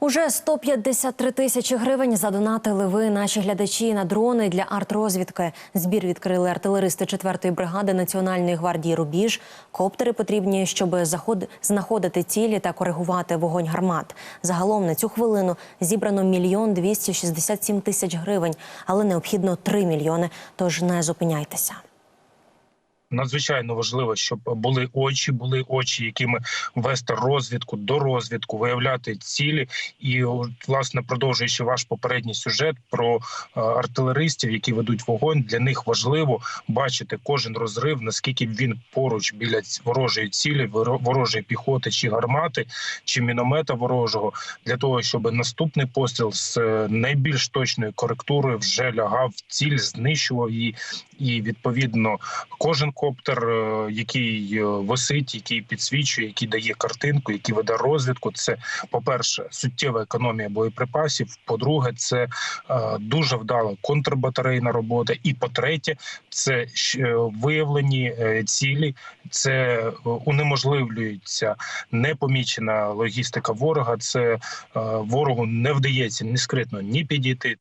Уже 153 тисячі гривень задонатили ви, наші глядачі, на дрони для артрозвідки. Збір відкрили артилеристи 4-ї бригади Національної гвардії Рубіж. Коптери потрібні, щоб заход... знаходити цілі та коригувати вогонь гармат. Загалом на цю хвилину зібрано мільйон 267 тисяч гривень, але необхідно 3 мільйони. Тож не зупиняйтеся. Надзвичайно важливо, щоб були очі, були очі, якими вести розвідку до розвідку, виявляти цілі. І власне продовжуючи ваш попередній сюжет про е, артилеристів, які ведуть вогонь, для них важливо бачити кожен розрив, наскільки він поруч біля ворожої цілі, воро- ворожої піхоти чи гармати, чи міномета ворожого, для того, щоб наступний постріл з е, найбільш точною коректурою вже лягав в ціль, знищував її, і відповідно кожен коптер, е, який е, висить, який підсвічує, який дає картинку, який веде розвідку. Це по перше, суттєва економія боєприпасів. По-друге, це е, дуже вдала контрбатарейна робота. І по-третє, це виявлені цілі, це унеможливлюється непомічена логістика ворога. Це ворогу не вдається ні скритно ні підійти.